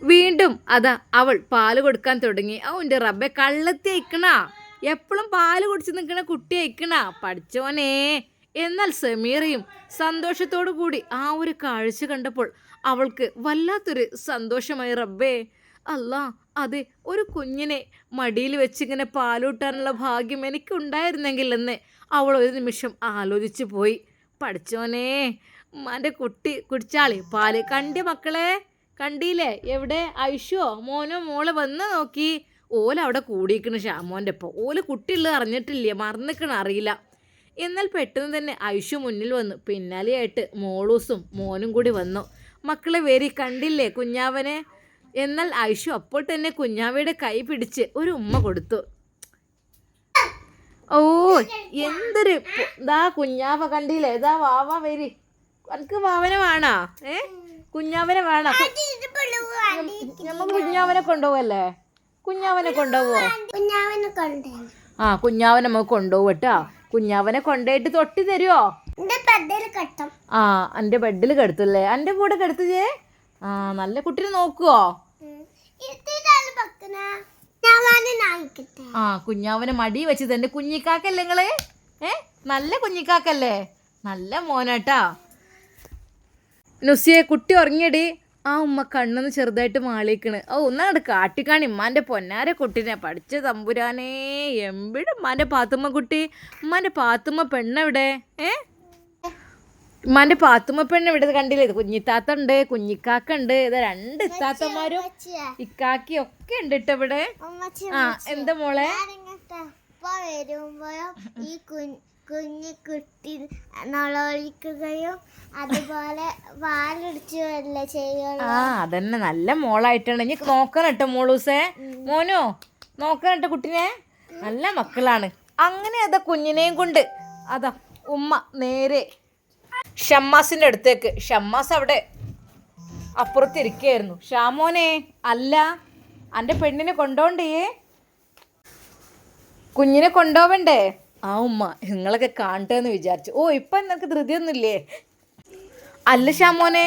വീണ്ടും അതാ അവൾ പാൽ കൊടുക്കാൻ തുടങ്ങി. അവന്റെ റബ്ബെ കള്ളത്തി അയക്കണ. എപ്പോഴും പാൽ കുടിച്ച് നിൽക്കണ കുട്ടി അയക്കണ. പഠിച്ചോനെ. എന്നാൽ സമീറയും സന്തോഷത്തോടു കൂടി ആ ഒരു കാഴ്ച കണ്ടപ്പോൾ അവൾക്ക് വല്ലാത്തൊരു സന്തോഷമായി റബ്ബേ. അല്ല അതെ ഒരു കുഞ്ഞിനെ മടിയിൽ വെച്ചിങ്ങനെ പാലൂട്ടാനുള്ള ഭാഗ്യം എനിക്കുണ്ടായിരുന്നെങ്കിൽ എന്ന് അവൾ ഒരു നിമിഷം ആലോചിച്ചു പോയി. പഠിച്ചോനെ എന്റെ കുട്ടി കുടിച്ചാളി പാൽ. കണ്ടി മക്കളെ. കണ്ടില്ലേ? എവിടെ? ഐഷോ മോനോ മോൾ വന്ന് നോക്കി. ഓല അവിടെ കൂടിയിരിക്കണ ശ്യാമോന്റെ ഒപ്പം. ഓൽ കുട്ടിയുള്ളത് അറിഞ്ഞിട്ടില്ല? മറന്നിക്കണ അറിയില്ല. എന്നാൽ പെട്ടെന്ന് തന്നെ ഐഷു മുന്നിൽ വന്നു. പിന്നാലെയായിട്ട് മോളൂസും മോനും കൂടി വന്നു. മക്കളെ വേരി കണ്ടില്ലേ കുഞ്ഞാവനെ? എന്നാൽ ഐഷു അപ്പോൾ തന്നെ കുഞ്ഞാവയുടെ കൈ പിടിച്ച് ഒരു ഉമ്മ കൊടുത്തു. ഓ എന്തൊരു ഇതാ കുഞ്ഞാവ കണ്ടില്ലേ? ഇതാ വാവ വേരി. എനിക്ക് വാവനെ വേണോ? ഏ? കുഞ്ഞാവനെ വേണം. നമ്മ കുഞ്ഞാവനെ കൊണ്ടുപോവല്ലേ? കുഞ്ഞാവനെ കൊണ്ടുപോവോ? ആ കുഞ്ഞാവനെ നമുക്ക് കൊണ്ടുപോകും കേട്ടോ കുഞ്ഞാവനെ കൊണ്ടുപോയിട്ട് തൊട്ടി തരുമോ എന്റെ ആ എന്റെ ബെഡിൽ കിടത്തല്ലേ? എന്റെ കൂടെ കിടത്തിയേ? ആ നല്ല കുട്ടിനെ നോക്കുവോ? ആ കുഞ്ഞാവനെ മടി വെച്ച് തന്നെ കുഞ്ഞിക്കാക്കല്ലേ നിങ്ങൾ? ഏ നല്ല കുഞ്ഞിക്കാക്കല്ലേ? നല്ല മോനാട്ടാ. നുസിയെ കുട്ടി ഉറങ്ങിയടി. ആ ഉമ്മ കണ്ണെന്ന് ചെറുതായിട്ട് മാളിക്കണ് ഓ ഒന്നാണ് കാട്ടിക്കാണി. ഉമ്മാന്റെ പൊന്നാര കുട്ടീനെ. പഠിച്ച തമ്പുരാനേ എമ്പിടെ ഉമ്മാന്റെ പാത്തുമ്മ കുട്ടി? ഉമ്മാന്റെ പാത്തുമ്മ പെണ്ണെവിടെ? ഏ? ഉമ്മാന്റെ പാത്തുമ്മ പെണ്ണ് ഇവിടെ കണ്ടില്ലേ? ഇത് കുഞ്ഞിത്താത്ത ഉണ്ട് കുഞ്ഞിക്കാക്ക ഉണ്ട്. ഇത് രണ്ട് ഇത്താത്തമാരും ഇക്കാക്കി ഒക്കെ ഉണ്ട് കേട്ടോ ഇവിടെ. ആ എന്താ മോളെ? വരുമ്പോഴും ഈ കുഞ്ഞ് കുഞ്ഞു കുട്ടി നളോളിക്കുകയും അതുപോലെ പാലടിച്ചു വല്ല ചെയ്യുള്ളൂ. ആ അതന്നെ. നല്ല മോളായിട്ടാണ്. ഇനി നോക്കണം കേട്ടോ മോളൂസേ മോനോ നോക്കണം കേട്ടോ കുട്ടിനെ? നല്ല മക്കളാണ്. അങ്ങനെ അതാ കുഞ്ഞിനെയും കൊണ്ട്. അതാ ഉമ്മ നേരെ ഷമ്മാസിന്റെ അടുത്തേക്ക്. ഷമ്മാസ് അവിടെ അപ്പുറത്തിരിക്കുകയായിരുന്നു. ഷാമോനെ അല്ല എന്റെ പെണ്ണിനെ കൊണ്ടോണ്ടേ? കുഞ്ഞിനെ കൊണ്ടുപോവണ്ടേ ആ ഉമ്മ നിങ്ങളൊക്കെ കാണട്ടെ എന്ന് വിചാരിച്ചു. ഓ ഇപ്പം നിനക്ക് ധൃതിയൊന്നുമില്ലേ? അല്ല ഷാമോനെ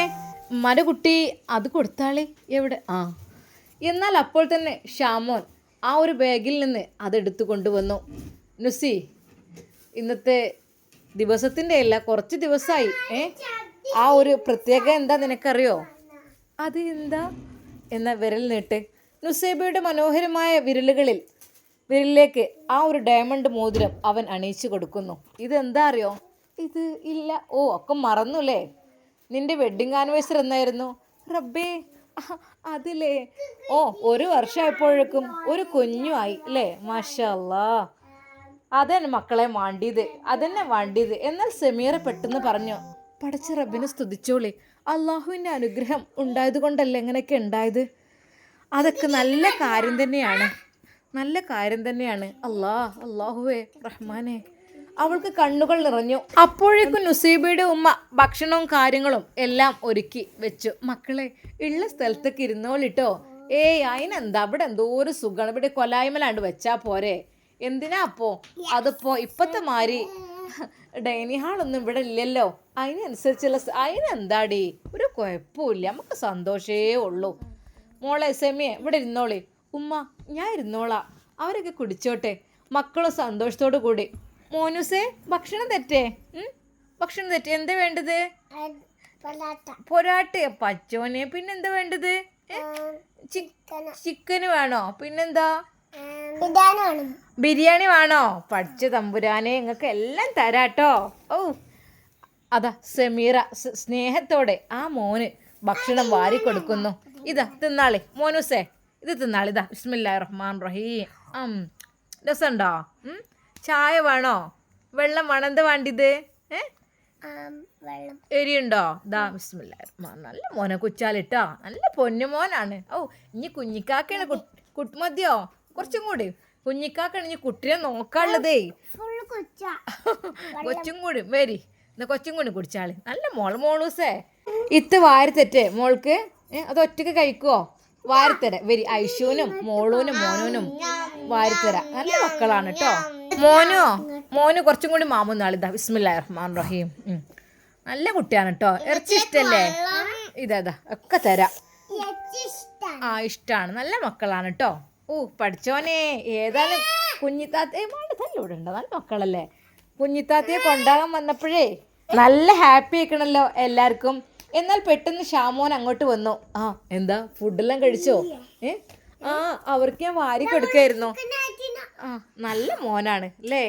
ഉമ്മാന്റെ കുട്ടി അത് കൊടുത്താളി? എവിടെ? ആ. എന്നാൽ അപ്പോൾ തന്നെ ഷാമോൻ ആ ഒരു ബാഗിൽ നിന്ന് അതെടുത്തു കൊണ്ടുവന്നു. നുസി ഇന്നത്തെ ദിവസത്തിന്റെ അല്ല കുറച്ച് ദിവസമായി ഏ? ആ ഒരു പ്രത്യേക എന്താ നിനക്കറിയോ? അത് എന്താ എന്ന വിരൽ നീട്ട്. നുസേബയുടെ മനോഹരമായ വിരലുകളിൽ വിരലിലേക്ക് ആ ഒരു ഡയമണ്ട് മോതിരം അവൻ അണിയിച്ചു കൊടുക്കുന്നു. ഇതെന്താ അറിയോ? ഇത് ഇല്ല. ഓ ഒക്കെ മറന്നുല്ലേ? നിന്റെ വെഡിങ് ആനിവേഴ്സറി എന്നായിരുന്നു. റബ്ബേ അതിലേ ഓ ഒരു വർഷമായപ്പോഴേക്കും ഒരു കുഞ്ഞുമായി അല്ലേ മാഷല്ലാ. അതന്നെ മക്കളെ വാണ്ടിയത്. അതന്നെ വാണ്ടിയത്. എന്നാൽ സെമീറ പെട്ടെന്ന് പറഞ്ഞു പടച്ച റബ്ബിനെ സ്തുതിച്ചോളി. അള്ളാഹുവിന്റെ അനുഗ്രഹം ഉണ്ടായത് കൊണ്ടല്ലേ എങ്ങനെയൊക്കെ ഉണ്ടായത്? അതൊക്കെ നല്ല കാര്യം തന്നെയാണ്. നല്ല കാര്യം തന്നെയാണ്. അല്ലാ അള്ളാഹുവേ റഹ്മാനെ. അവൾക്ക് കണ്ണുകൾ നിറഞ്ഞു. അപ്പോഴേക്കും നുസീബയുടെ ഉമ്മ ഭക്ഷണവും കാര്യങ്ങളും എല്ലാം ഒരുക്കി വെച്ചു. മക്കളെ ഉള്ള സ്ഥലത്തേക്ക് ഇരുന്നോളിട്ടോ. ഏയ് അതിനെന്താ അവിടെ എന്തോ ഒരു സുഖമാണ് ഇവിടെ കൊലായ്മലാണ്ട് വെച്ചാ പോരെ. എന്തിനാ അപ്പോ? അതിപ്പോ ഇപ്പത്തെ മാതിരി ഡൈനിങ് ഹാളൊന്നും ഇവിടെ ഇല്ലല്ലോ. അതിനനുസരിച്ചുള്ള അതിനെന്താടി ഒരു കുഴപ്പമില്ല നമുക്ക് സന്തോഷേ ഉള്ളൂ. മോളെ സെമിയെ ഇവിടെ ഇരുന്നോളി. ഉമ്മ ഞാൻ ഇരുന്നോളാം. അവരൊക്കെ കുടിച്ചോട്ടെ. മക്കളും സന്തോഷത്തോടു കൂടി. മോനുസേ ഭക്ഷണം തെറ്റേ? ഭക്ഷണം തെറ്റേ? എന്താ വേണ്ടത്? പൊരാട്ട പച്ചോനെ പിന്നെന്താ വേണ്ടത്? ചിക്കന്. വേണോ? പിന്നെന്താ? ബിരിയാണി വേണോ. പഠിച്ച തമ്പുരാനെ നിങ്ങൾക്ക് എല്ലാം തരാട്ടോ. ഓ അതാ സമീറ സ്നേഹത്തോടെ ആ മോന് ഭക്ഷണം വാരി കൊടുക്കുന്നു. ഇതാ തിന്നാളി. മോനുസേ. ഇത് തിന്നാളിതാ ബിസ്മില്ലാ റഹ്മാൻ റഹീം രസമുണ്ടോ ചായ വേണോ? വെള്ളം വേണം? എന്താ വേണ്ടിയത് ഏ? എരിയുണ്ടോ? ദാ ബിസ്മില്ല നല്ല മോനെ കുച്ചാലിട്ടോ. നല്ല പൊന്നു മോനാണ്. ഓ ഇനി കുഞ്ഞിക്കാക്കാണ് കുട്ടുമതിയോ? കുറച്ചും കൂടി. കുഞ്ഞിക്കാക്കാണ് ഇനി കുട്ടിനെ നോക്കാനുള്ളതേ. [laughs] കൊച്ചും. കൂടി. വരി എന്നാ കൊച്ചും കൂടി കുടിച്ചാളി. നല്ല മോൾ മോളൂസേ. ഇത്ത് വാരി തെറ്റേ. മോൾക്ക് അത് ഒറ്റയ്ക്ക് കഴിക്കുവോ? വാരിത്തരാം. വരി ഐഷുവിനും മോളൂനും മോനൂനും വാരിത്തര. നല്ല മക്കളാണ് കേട്ടോ മോനോ മോന് കുറച്ചും കൂടി മാമൂന്ന് ആളിതാ ബിസ്മില്ലാ റഹ്മാൻ റഹീം നല്ല കുട്ടിയാണ് കേട്ടോ ഇറച്ചി ഇഷ്ടല്ലേ ഇതാ ഒക്കെ തരാം. ആ ഇഷ്ടാണ്. നല്ല മക്കളാണ് കേട്ടോ ഓ പഠിച്ചോനെ. ഏതാണ്? കുഞ്ഞിത്താത്തേ മാട് തല്ലൂടെ ഉണ്ടോ? നല്ല മക്കളല്ലേ? കുഞ്ഞിത്താത്തയെ കൊണ്ടാകാൻ വന്നപ്പോഴേ നല്ല ഹാപ്പി ആക്കണല്ലോ എല്ലാവർക്കും. എന്നാൽ പെട്ടെന്ന് ഷാമോൻ അങ്ങോട്ട് വന്നു. ആ എന്താ? ഫുഡെല്ലാം കഴിച്ചോ? ഏ? ആ അവർക്ക് ഞാൻ വാരി കൊടുക്കായിരുന്നു. ആ നല്ല മോനാണ് അല്ലേ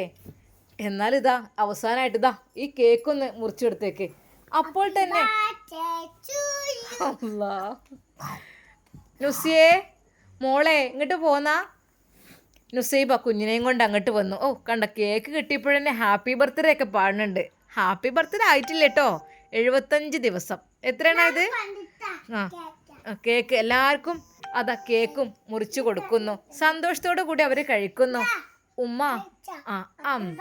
എന്നാൽ ഇതാ അവസാനമായിട്ട് ഇതാ ഈ കേക്ക് കേക്കൊന്ന് മുറിച്ചെടുത്തേക്ക് അപ്പോൾ തന്നെ നുസിയെ നുസിയേ മോളെ ഇങ്ങോട്ട് പോന്നാ. നുസൈബ കുഞ്ഞിനെയും കൊണ്ട് അങ്ങോട്ട് വന്നു. ഓ കണ്ട കേക്ക് കിട്ടിയപ്പോഴന്നെ ഹാപ്പി ബർത്ത്ഡേ ഒക്കെ പാടുന്നുണ്ട്. ഹാപ്പി ബർത്ത്ഡേ ആയിട്ടില്ല കേട്ടോ. എഴുപത്തഞ്ച് ദിവസം. എത്രയാണ് ഇത്? ആ. കേക്ക്. എല്ലാവർക്കും അതാ കേക്കും മുറിച്ചു കൊടുക്കുന്നു. സന്തോഷത്തോടു കൂടി അവർ കഴിക്കുന്നു. ഉമ്മ. ആ അം.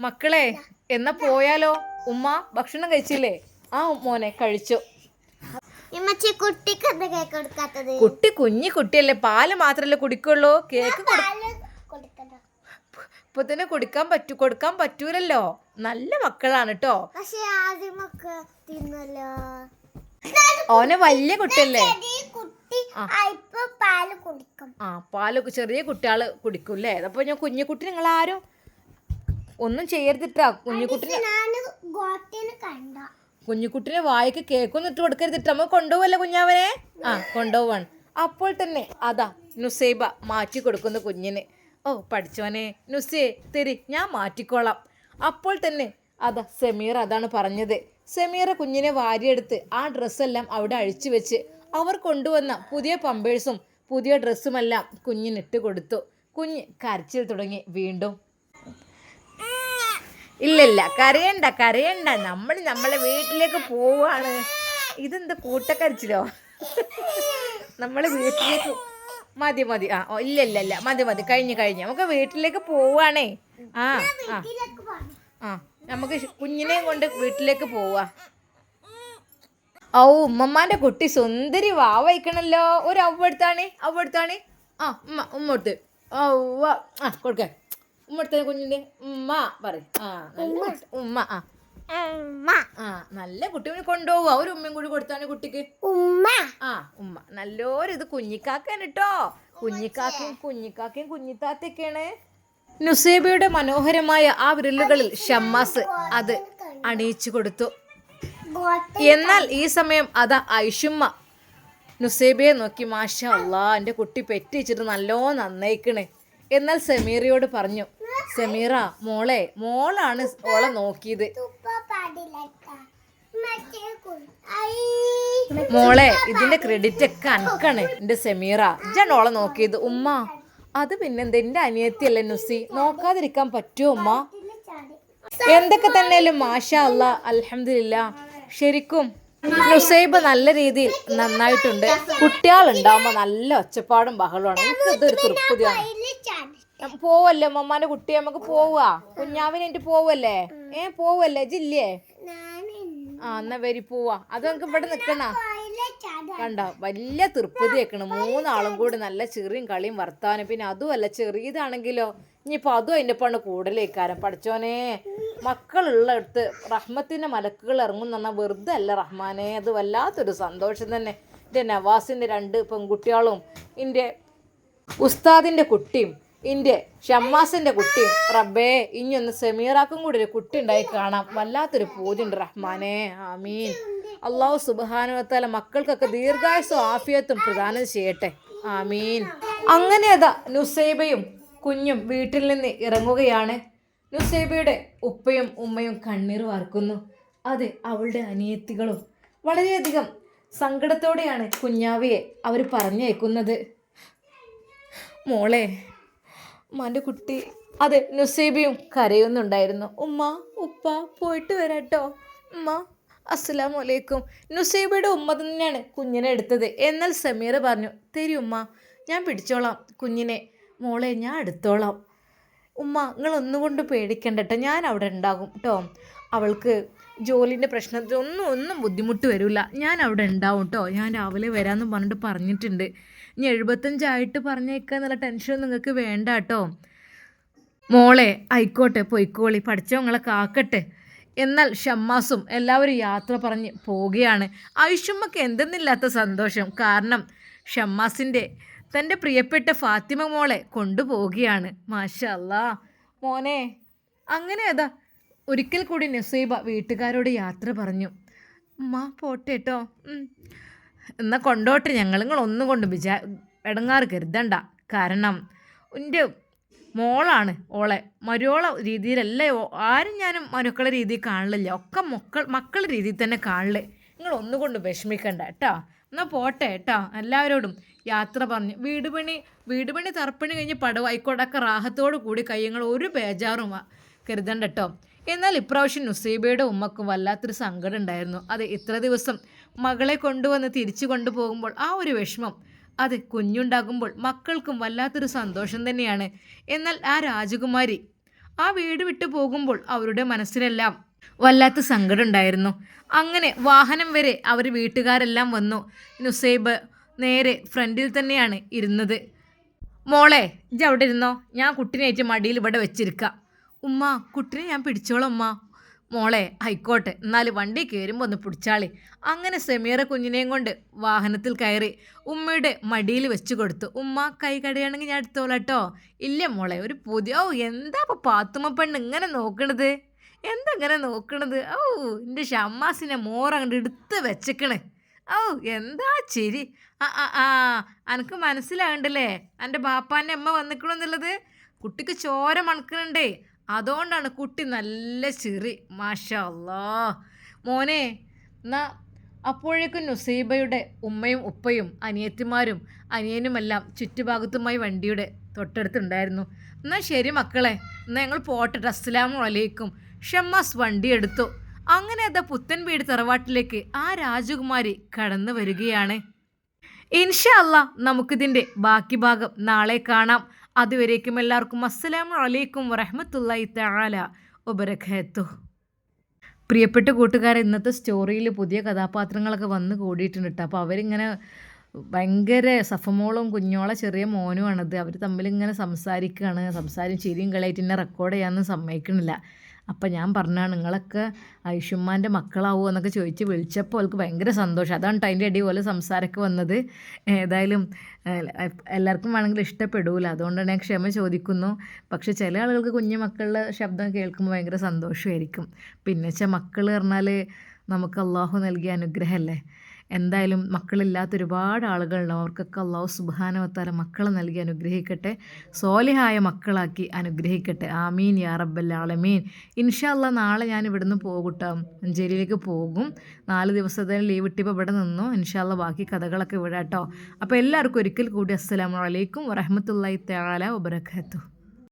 മക്കളെ എന്നാ പോയാലോ? ഉമ്മ ഭക്ഷണം കഴിച്ചില്ലേ? ആ മോനെ കഴിച്ചു. കുട്ടി കുഞ്ഞു കുട്ടിയല്ലേ. പാൽ മാത്രല്ലേ കുടിക്കുള്ളൂ. കേക്ക് കൊടുക്കണ്ട. ഇപ്പൊ തന്നെ കൊടുക്കാൻ പറ്റൂ കൊടുക്കാൻ പറ്റൂലല്ലോ. നല്ല മക്കളാണ് കേട്ടോ പക്ഷെ തിന്നല്ലോ. ഓനെ വലിയ കുട്ടിയല്ലേ? ആ. പാലൊക്കെ ചെറിയ കുട്ടികൾ കുടിക്കൂല്ലേ? അപ്പൊ ഞാൻ കുഞ്ഞിക്കുട്ടി നിങ്ങൾ ആരും ഒന്നും ചെയ്യരുതിട്ടാ. കുഞ്ഞുകുട്ടിനെ കുഞ്ഞിക്കുട്ടിനെ വായിക്ക് കേക്കൊന്നും ഇട്ട് കൊടുക്കരുതിട്ട്. നമ്മൾ കൊണ്ടുപോവല്ലേ കുഞ്ഞാവനെ ആ കൊണ്ടുപോവാണ്. അപ്പോൾ തന്നെ അതാ നുസൈബ മാറ്റി കൊടുക്കുന്ന കുഞ്ഞിന്. ഓ പഠിച്ചോനെ നുസേ തെരി ഞാൻ മാറ്റിക്കോളാം. അപ്പോൾ തന്നെ അതാ സെമീർ അതാണ് പറഞ്ഞത്. സെമീറ കുഞ്ഞിനെ വാരിയെടുത്ത് ആ ഡ്രസ്സെല്ലാം അവിടെ അഴിച്ചു വെച്ച് അവർ കൊണ്ടുവന്ന പുതിയ പമ്പേഴ്സും പുതിയ ഡ്രസ്സുമെല്ലാം കുഞ്ഞിനിട്ട് കൊടുത്തു. കുഞ്ഞ് കരച്ചിൽ തുടങ്ങി വീണ്ടും. ഇല്ലില്ല കരയണ്ട കരയണ്ട. നമ്മൾ നമ്മളെ വീട്ടിലേക്ക് പോവാണ് ഇതെന്താ കൂട്ടക്കരച്ചിലോ? നമ്മൾ വീട്ടിലേക്ക് മതി മതി. ആ ഇല്ല ഇല്ല ഇല്ല. മതി മതി. കഴിഞ്ഞു കഴിഞ്ഞു. നമുക്ക് വീട്ടിലേക്ക് പോവാണേ ആ ആ. ആ നമുക്ക് കുഞ്ഞിനെയും കൊണ്ട് വീട്ടിലേക്ക് പോവാ ഓ ഉമ്മമ്മാന്റെ കുട്ടി സുന്ദരി വാവയ്ക്കണല്ലോ ഒരു അവ എടുത്താണ് അവ എടുത്താണ്. ആ ഉമ്മ ഉമ്മ എടുത്ത്. ഔവ ആ കൊടുക്ക. ഉമ്മ എടുത്ത കുഞ്ഞിന്റെ. ഉമ്മ പറ ആ നല്ല ഉമ്മ ആ. ആ നല്ല കുട്ടി കൊണ്ടുപോകും. ഒരു ഉമ്മയും കൂടി കൊടുത്താണ് കുട്ടിക്ക്? ഉമ്മ. ആ ഉമ്മ. നല്ലൊരു ഇത് കുഞ്ഞിക്കാക്കാണ് കേട്ടോ കുഞ്ഞിക്കാക്കയും കുഞ്ഞിക്കാക്കയും കുഞ്ഞിത്താത്തൊക്കെയാണ് നുസേബയുടെ മനോഹരമായ ആ വിരലുകളിൽ ഷമ്മാസ് അത് അണിയിച്ചു കൊടുത്തു. എന്നാൽ ഈ സമയം അതാ ഐഷുമ്മ. നുസേബയെ നോക്കി മാഷ അള്ളാ എന്റെ കുട്ടി പെറ്റിച്ചിട്ട് നല്ലോ നന്നയിക്കണേ. എന്നാൽ സമീറയോട് പറഞ്ഞു സമീറ മോളെ മോളാണ് ഓളെ നോക്കിയത്. മോളെ ഇതിന്റെ ക്രെഡിറ്റ് ഒക്കെ അനക്കാണ് എന്റെ സെമീറ. ഇജാണ് ഓളെ നോക്കിയത്. ഉമ്മ അത് പിന്നെന്താ? എന്റെ അനിയത്തിയല്ലേ നുസി നോക്കാതിരിക്കാൻ പറ്റുമോ ഉമ്മ? എന്തൊക്കെ തന്നെയാലും മാഷ അല്ല അലഹമില്ല ശരിക്കും നുസൈബ് നല്ല രീതിയിൽ നന്നായിട്ടുണ്ട്. കുട്ടികളുണ്ടാവുമ്പോ നല്ല ഒച്ചപ്പാടും ബഹളമാണ് എനിക്ക് ഇതൊരു തൃപ്തിയാണ്. പോവല്ലേ മമ്മാന്റെ കുട്ടി നമുക്ക് പോവാ. കുഞ്ഞാവിന് എന്റെ പോവല്ലേ? ഏ പോവല്ലേ ജില്ലേ? ആ എന്നാ വരി പോവാ. അത് നമുക്ക് ഇവിടെ നിക്കണ. കണ്ട? വലിയ തൃപ്തിയൊക്കെയാണ് മൂന്നാളും കൂടി നല്ല ചെറിയും കളിയും വർത്താനം. പിന്നെ അതുമല്ല ചെറിയതാണെങ്കിലോ ഇനിയിപ്പോൾ അതും അതിന്റെ പണ്ട് കൂടുതലേക്കാരം പഠിച്ചോനെ മക്കളുള്ളടുത്ത് റഹ്മത്തിന്റെ മലക്കുകൾ ഇറങ്ങും പറഞ്ഞാൽ വെറുതെ അല്ല റഹ്മാനെ അത് വല്ലാത്തൊരു സന്തോഷം തന്നെ. എന്റെ നവാസിന്റെ രണ്ട് പെൺകുട്ടികളും എന്റെ ഉസ്താദിന്റെ കുട്ടിയും ഇന്റെ ഷമ്മാസിന്റെ കുട്ടി. റബ്ബേ ഇനി ഒന്ന് സെമീറാക്കും കൂടി ഒരു കുട്ടി ഉണ്ടായി കാണാം. വല്ലാത്തൊരു പൂജയുണ്ട് റഹ്മാനെ. ആമീൻ. അള്ളാഹു സുബാനുവത്താല മക്കൾക്കൊക്കെ ദീർഘായുസും ആഫിയത്തും പ്രദാനം ചെയ്യട്ടെ. ആമീൻ. അങ്ങനെ അതാ നുസൈബയും കുഞ്ഞും വീട്ടിൽ നിന്ന് ഇറങ്ങുകയാണ്. നുസൈബയുടെ ഉപ്പയും ഉമ്മയും കണ്ണീർ വാർക്കുന്നു. അതെ അവളുടെ അനിയത്തികളും വളരെയധികം സങ്കടത്തോടെയാണ് കുഞ്ഞാവിയെ അവർ പറഞ്ഞേക്കുന്നത് മോളെ ഉമ്മാന്റെ കുട്ടി. അതെ നുസൈബയും കരയുന്നുണ്ടായിരുന്നു. ഉമ്മ ഉപ്പ പോയിട്ട് വരാട്ടോ. ഉമ്മ അസ്സലാം വലൈക്കും നുസൈബയുടെ ഉമ്മ തന്നെയാണ് കുഞ്ഞിനെ എടുത്തത്. എന്നാൽ സമീറ പറഞ്ഞു തരി ഉമ്മ ഞാൻ പിടിച്ചോളാം കുഞ്ഞിനെ. മോളെ ഞാൻ എടുത്തോളാം. ഉമ്മ നിങ്ങൾ ഒന്നുകൊണ്ട് പേടിക്കണ്ട കേട്ടോ ഞാൻ അവിടെ ഉണ്ടാകും കേട്ടോ അവൾക്ക് ജോലിന്റെ പ്രശ്നത്തിൽ ഒന്നും ഒന്നും ബുദ്ധിമുട്ട് വരില്ല ഞാൻ അവിടെ ഉണ്ടാവും കേട്ടോ ഞാൻ രാവിലെ വരാമെന്ന് പറഞ്ഞിട്ട് പറഞ്ഞിട്ടുണ്ട്. ഇനി എഴുപത്തഞ്ചായിട്ട് പറഞ്ഞേക്കുക എന്നുള്ള ടെൻഷൻ നിങ്ങൾക്ക് വേണ്ട കേട്ടോ മോളെ ആയിക്കോട്ടെ പൊയ്ക്കോളി പഠിച്ചവങ്ങളെ കാക്കട്ടെ. എന്നാൽ ഷമ്മാസും എല്ലാവരും യാത്ര പറഞ്ഞ് പോവുകയാണ്. ആയുഷമ്മക്ക് എന്തെന്നില്ലാത്ത സന്തോഷം. കാരണം ഷമ്മാസിന്റെ തന്റെ പ്രിയപ്പെട്ട ഫാത്തിമ മോളെ കൊണ്ടുപോവുകയാണ്. മാഷല്ല. മോനെ അങ്ങനെ അതാ. ഒരിക്കൽ കൂടി നസീബ വീട്ടുകാരോട് യാത്ര പറഞ്ഞു. ഉമ്മ പോട്ടെ കേട്ടോ എന്നാൽ കൊണ്ടോട്ട് ഞങ്ങൾ നിങ്ങൾ ഒന്നും കൊണ്ട് വിചാ ഇടങ്ങാറ് കരുതണ്ട. കാരണം എന്റെ മോളാണ് ഓളെ. മരോള രീതിയിലല്ല ആരും ഞാനും മരുക്കളെ രീതിയിൽ കാണില്ല ഒക്കെ മക്കൾ മക്കളുടെ രീതിയിൽ തന്നെ കാണില്ലേ നിങ്ങൾ ഒന്നുകൊണ്ട് വിഷമിക്കണ്ട കേട്ടോ. എന്നാൽ പോട്ടെ കേട്ടോ. എല്ലാവരോടും യാത്ര പറഞ്ഞ്. വീട് പണി വീട് പണി തറപ്പണി കഴിഞ്ഞ് പടവായിക്കോടൊക്കെ റാഹത്തോടു കൂടി കയ്യങ്ങൾ ഒരു ബേജാറും കരുതണ്ട കേട്ടോ. എന്നാൽ ഇപ്രാവശ്യം നുസീബയുടെ ഉമ്മക്കും വല്ലാത്തൊരു സങ്കടം ഉണ്ടായിരുന്നു. അത് ഇത്ര ദിവസം മകളെ കൊണ്ടുവന്ന് തിരിച്ചു കൊണ്ടുപോകുമ്പോൾ ആ ഒരു വിഷമം അത് കുഞ്ഞുണ്ടാകുമ്പോൾ മക്കൾക്കും വല്ലാത്തൊരു സന്തോഷം തന്നെയാണ്. എന്നാൽ ആ രാജകുമാരി ആ വീട് വിട്ടു പോകുമ്പോൾ അവരുടെ മനസ്സിലെല്ലാം വല്ലാത്ത സങ്കടമുണ്ടായിരുന്നു അങ്ങനെ വാഹനം വരെ അവർ വീട്ടുകാരെല്ലാം വന്നു. നുസൈബ് നേരെ ഫ്രണ്ടിൽ തന്നെയാണ് ഇരുന്നത്. മോളെ ഇജ്ജ് അവിടെ ഇരുന്നോ. ഞാൻ കുട്ടിനേറ്റ് മടിയിൽ ഇവിടെ വെച്ചിരിക്കാം. ഉമ്മ കുട്ടിനെ ഞാൻ പിടിച്ചോളാം ഉമ്മ. മോളെ ആയിക്കോട്ടെ. എന്നാൽ വണ്ടി കയറുമ്പോൾ ഒന്ന് പിടിച്ചാളി. അങ്ങനെ സെമീറ കുഞ്ഞിനെയും കൊണ്ട് വാഹനത്തിൽ കയറി ഉമ്മയുടെ മടിയിൽ വെച്ച് കൊടുത്തു. ഉമ്മ കൈ കടയാണെങ്കിൽ ഞാൻ എടുത്തോളാം കേട്ടോ ഇല്ല മോളെ ഒരു പുതിയ ഓ എന്താ ഇപ്പോൾ പാത്തുമ്മ പെണ്ണ് ഇങ്ങനെ നോക്കണത്? എന്താ ഇങ്ങനെ നോക്കണത്? ഓ എന്റെ ഷമ്മാസിനെ മോറങ്ങോട്ട് എടുത്ത് വെച്ചേക്കണ്. ഓ എന്താ ചിരി? ആ ആ ആ അനക്ക് മനസ്സിലാകണ്ടല്ലേ എന്റെ ബാപ്പാന്റെ അമ്മ വന്നിക്കണമെന്നുള്ളത് കുട്ടിക്ക് ചോര മണക്കണുണ്ടേ. അതുകൊണ്ടാണ് കുട്ടി നല്ല ചിറി. മാഷാ അല്ലാ മോനെ എന്നാ അപ്പോഴേക്കും നുസൈബയുടെ ഉമ്മയും ഉപ്പയും അനിയത്തിമാരും അനിയനുമെല്ലാം ചുറ്റുഭാഗത്തുമായി വണ്ടിയുടെ തൊട്ടടുത്തുണ്ടായിരുന്നു. എന്നാൽ ശരി മക്കളെ എന്നാൽ ഞങ്ങൾ പോട്ടെ. അസ്സലാമു അലൈക്കും. ഷമ്മാസ് വണ്ടി എടുത്തു. അങ്ങനെ അതാ പുത്തൻ വീട് തറവാട്ടിലേക്ക് ആ രാജകുമാരി കടന്നു വരികയാണ്. ഇൻഷാ അല്ലാ നമുക്കിതിന്റെ ബാക്കി ഭാഗം നാളെ കാണാം. അതുവരേക്കും എല്ലാവർക്കും അസ്സലാം വലൈക്കും വറഹ്മത്തുള്ളാഹി തആല ഉപരഖത്തു പ്രിയപ്പെട്ട കൂട്ടുകാർ ഇന്നത്തെ സ്റ്റോറിയിൽ പുതിയ കഥാപാത്രങ്ങളൊക്കെ വന്ന് കൂടിയിട്ടുണ്ട് കേട്ടോ അപ്പോൾ അവരിങ്ങനെ ഭയങ്കര സഫമോളും കുഞ്ഞോളെ ചെറിയ മോനുമാണത്. അവർ തമ്മിലിങ്ങനെ സംസാരിക്കുകയാണ് സംസാരം ചിരിയും കളയായിട്ട് എന്നെ റെക്കോർഡ് ചെയ്യാനൊന്നും സമ്മതിക്കണില്ല. അപ്പം ഞാൻ പറഞ്ഞാണ് നിങ്ങളൊക്കെ ഐഷുമ്മാന്റെ മക്കളാവോ എന്നൊക്കെ ചോദിച്ച് വിളിച്ചപ്പോൾ അവൾക്ക് ഭയങ്കര സന്തോഷം. അതാണ് അതിന്റെ അടി പോലെ സംസാരമൊക്കെ വന്നത്. ഏതായാലും എല്ലാവർക്കും വേണമെങ്കിൽ ഇഷ്ടപ്പെടൂല. അതുകൊണ്ടാണ് ഞാൻ ക്ഷമ ചോദിക്കുന്നു. പക്ഷെ ചില ആളുകൾക്ക് കുഞ്ഞു മക്കളുടെ ശബ്ദം കേൾക്കുമ്പോൾ ഭയങ്കര സന്തോഷമായിരിക്കും. പിന്നെ വെച്ചാൽ മക്കൾ പറഞ്ഞാൽ നമുക്ക് അള്ളാഹു നൽകിയ അനുഗ്രഹമല്ലേ എന്തായാലും മക്കളില്ലാത്ത ഒരുപാട് ആളുകളുണ്ടാവും. അവർക്കൊക്കെ അള്ളാഹു സുബാനവത്താര മക്കളെ നൽകി അനുഗ്രഹിക്കട്ടെ. സോലിഹായ മക്കളാക്കി അനുഗ്രഹിക്കട്ടെ. ആമീൻ യാ റബ്ബൽ ആലമീൻ. ഇൻഷാ അല്ലാ നാളെ ഞാൻ ഇവിടുന്ന് പോകുട്ടോ. മഞ്ചേരിയിലേക്ക് പോകും. നാല് ദിവസത്തെ ലീവ് ഇട്ടിപ്പോൾ ഇവിടെ നിന്നു. ഇൻഷാ അല്ലാ ബാക്കി കഥകളൊക്കെ ഇവിടെ അപ്പോൾ എല്ലാവർക്കും ഒരിക്കൽ കൂടി അസ്സലാമു അലൈക്കും വറഹമത്തല്ലാഹി തആല വബറകാതുഹു.